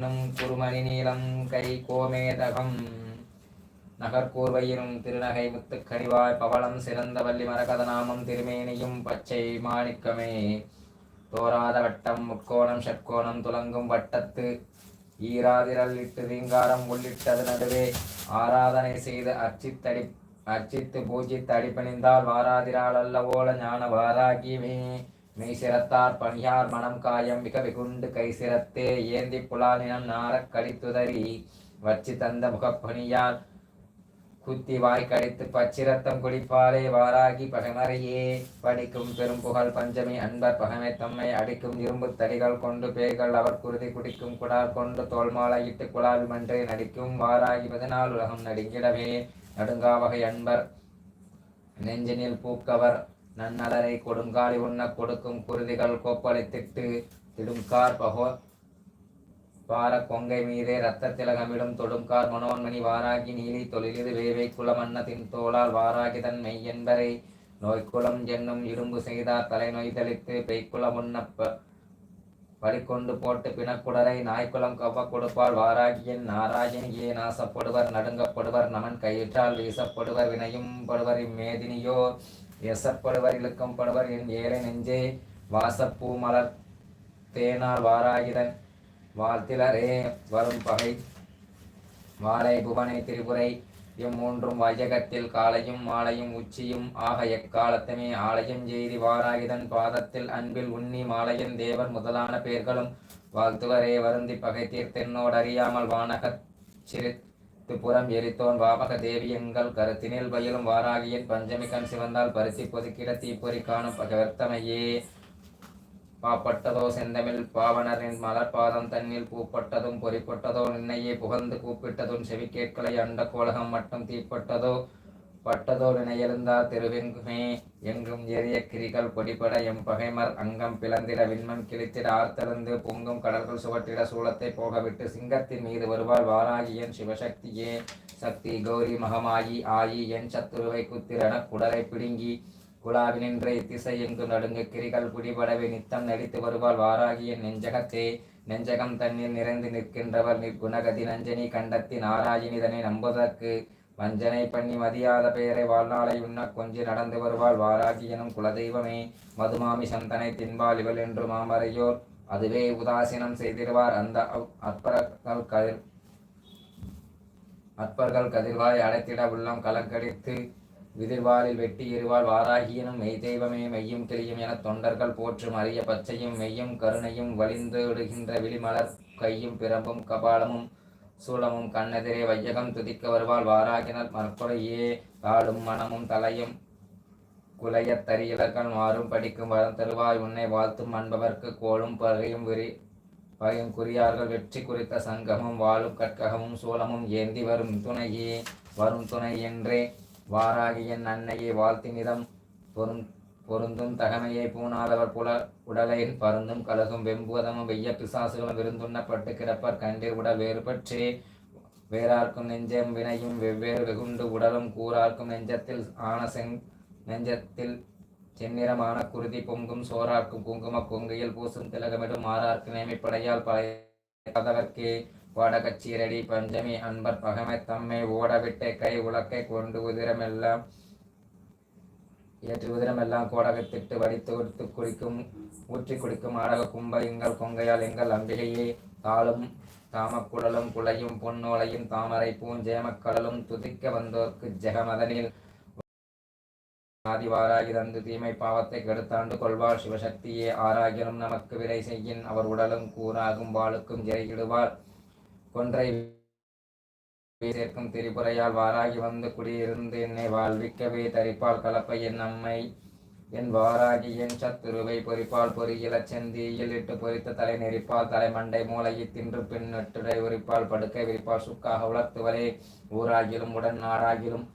நம் குருமணி நீளம் கை கோமேதகம். நகர்கூர்வையினும் திருநகை முத்துக்கனிவாய் பவளம் சிறந்த வள்ளி மரகதநாமம் திருமேனியும் பச்சை மாணிக்கமே. தோராத வட்டம் முக்கோணம் ஷட்கோணம் துலங்கும் வட்டத்து ஈராதிரல் இட்டு ரீங்காரம் உள்ளிட்டது நடுவே. ஆராதனை செய்து அர்ச்சித்தடி அர்ச்சித்து பூஜித்து அடிப்பணிந்தால் வாராதிரால் அல்லவோல ஞான வாராகிமே மெய் சிரத்தார் பணியார் மனம் காயம் மிக விகுண்டு கை சிரத்தே ஏந்தி புலாலினம் நாரக் கடித்துதறி வச்சி தந்த முகப்பணியால் குத்தி வாய் கடித்து பச்சிரத்தம் குடிப்பாலே வாராகி பகமறையே. படிக்கும் பெரும் புகழ் பஞ்சமி அன்பர் பகமை தம்மை அடிக்கும் இரும்பு தடிகள் கொண்டு பேய்கள் அவர் குருதி குடிக்கும் குடார் கொண்டு தோல்மாலையிட்டு குழாவி மன்றே நடிக்கும் வாராகி பதினால் உலகம் நடுங்கிடவே. நடுங்காவகை அன்பர் நெஞ்சினில் பூக்கவர் நன்னலரை கொடுங்காலி உண்ண கொடுக்கும் குருதிகள் கோப்பளித்திட்டு திடுங்கார் பகோ பார கொங்கை மீதே ரத்த திலகமிடும் தொடுங்கார் மனோன்மணி வாராகி நீலி தொழிலிது வேவை குலமன்னத்தின் தோளால் வாராகி தன் மெய்யென்பரை நோய்க்குளம் என்னும் இரும்பு செய்தார் தலை நொய்தளித்து பெய்க்குளம் உண்ணப்ப பலிக்கொண்டு போட்டு பிணக்குடரை நாய்க்குளம் கவ்வ கொடுப்பாள் வாராகியின் நாராயணியே நாசப்படுவர் நடுங்கப்படுவர் நமன் கயிற்றால் வீசப்படுவர் வினையும் படுவர் இம்மேதினியோ எசப்படுவர் இழுக்கம் படுவர் என் ஏழை நெஞ்சே வாசப்பூ மலர் தேனால் வாராகிதன் வாழ்த்திலரே வரும் பகை. வாழை புவனை திரிபுரை இம்மூன்றும் வையகத்தில் காலையும் மாலையும் உச்சியும் ஆக எக்காலத்துமே ஆலயம் செய்தி வாராகிதன் பாதத்தில் அன்பில் உன்னி மாலையன் தேவர் முதலான பேர்களும் வாழ்த்துவரே வருந்தி பகை தீர்த்தென்னோடறியாமல் வானகச் சிறு புறம் எரித்தோன் வாபக தேவியங்கள் கருத்தினில் பயிலும் வாராகியின் பஞ்சமி கண் சிவந்தால் பருத்தி பொதுக்கிட தீப்பொறி காணும் பகவர்த்தமையே. பாப்பட்டதோ செந்தமிழ் பாவனரின் மலர்பாதம் தன்னில் பூப்பட்டதும் பொறிப்பட்டதோ நின்னையே புகழ்ந்து கூப்பிட்டதும் செவிக்கேட்களை அண்ட கோலகம் மட்டும் தீப்பட்டதோ. பட்டதோடு நினையெழுந்தார் திருவெங்குமே எங்கும் எரிய கிரிகள் பொடிபட எம் பகைமர் அங்கம் பிளந்திட விண்மம் கிழித்திட ஆர்த்தெழுந்து பொங்கும் கடல்கள் சுவற்றிட சூளத்தை போகவிட்டு சிங்கத்தின் மீது வருவாள் வாராகியன் சிவசக்தியே. சக்தி கௌரி மகமாயி ஆயி என் சத்துருவை குத்திரன குடலை பிடுங்கி குழாவினின்ற இத்திசை எங்கும் நடுங்க கிரிகள் பிடிபடவே நித்தம் நடித்து வருவாள் வாராகிய நெஞ்சகத்தே. நெஞ்சகம் தண்ணீர் நிறைந்து நிற்கின்றவர் நிற்குணகதி நஞ்சனி கண்டத்தின் ஆராயினிதனை நம்புவதற்கு வஞ்சனை பண்ணி மதியாத பெயரை வாழ்நாளை உண்ண கொஞ்சி நடந்து வருவாள் வாராகி எனும் குலதெய்வமே. மதுமாமி சந்தனை தின்பால் இவள் என்று மாமறையோர். அதுவே உதாசீனம் செய்திருவார் அந்த அற்பர்கள் கதிர். அற்பர்கள் கதிர்வாய் அடைத்திட உள்ளம் கலங்கடித்து விதிர்வாலில் வெட்டி இருவாள் வாராகியனும் மெய் தெய்வமே மெய்யும் கிளியும் என தொண்டர்கள் போற்றும் அரிய பச்சையும் மெய்யும் கருணையும் வலிந்து விடுகின்ற விழிமலர் கையும் பிரம்பும் கபாலமும் சூலமும் கண்ணெதிரே வையகம் துதிக்க வருவாள் வாராகினர் மற்கொலையே தாளும் மனமும் தலையும் குலையத் தரியலர்கள் மாறும் படிக்கும் வரம் தருவாய். உன்னை வாழ்த்தும் அன்பவர்க்கு கோளும் பகையும் விரி பகையும் குறியார்கள் வெற்றி குறித்த சங்கமும் வாழும் கற்ககமும் சூலமும் ஏந்தி வரும் துணையே. வரும் துணை என்றே வாராகியன் அன்னையை வாழ்த்தினிதம் பொருந் பொருந்தும் தகமையை பூணாதவர் புல உடலை பருந்தும் கலகும் வெம்புவதமும் வெய்ய பிசாசுகளும் விருந்துண்ணப்பட்டு கிடப்பர் கண்டீர் உடல் வேறுபற்றே. வேறார்க்கும் நெஞ்சம் வினையும் வெவ்வேறு வெகுண்டு உடலும் கூறார்க்கும் நெஞ்சத்தில் ஆன செங் நெஞ்சத்தில் செந்நிறமான குருதி பொங்கும் சோறார்க்கும் குங்கும பொங்கையில் பூசும் திலகமிடும் மாறார்க்கு நேமிப்படையால் பழையவர்க்கே வாடகச்சீரடி பஞ்சமி அன்பர் பகமை தம்மை ஓடவிட்டே கை உலக்கை கொண்டு உதிரமெல்லாம் ஏற்று உதிரமெல்லாம் கோடகத்திட்டு வடித்து கொடுத்து குடிக்கும் ஊற்றி குடிக்கும் ஆடக கும்ப எங்கள் கொங்கையால் எங்கள் அம்பிகையே. தாளும் தாமக்குழலும் குலையும் பொன்னோலையும் தாமரை பூஞ்சேமக்கடலும் துதிக்க வந்தோர்க்கு ஜெகமதனில். ஆதிவாராகி தந்து தீமை பாவத்தை கெடுத்தாண்டு கொள்வார் சிவசக்தியே. ஆராகிலும் நமக்கு விரை செய்யின் அவர் உடலும் கூறாகும் வாளுக்கும் ஜெயிடுவார் கொன்றை சேர்க்கும் திரிபுரையால் வாராகி வந்து குடியிருந்து என்னை வாழ்விக்கவே தரிப்பால் கலப்பை என் அம்மை. என் வாராகி என் சத்துருவை பொறிப்பால் பொறியில செந்தியில் இட்டு பொறித்த தலை நெறிப்பால் தலைமண்டை மூளையை தின்று பின் நெட்டுடை உரிப்பால் படுக்கை விரிப்பால் சுக்காக உலர்த்துவரே ஊராகிலும் உடன் நாடாகிலும்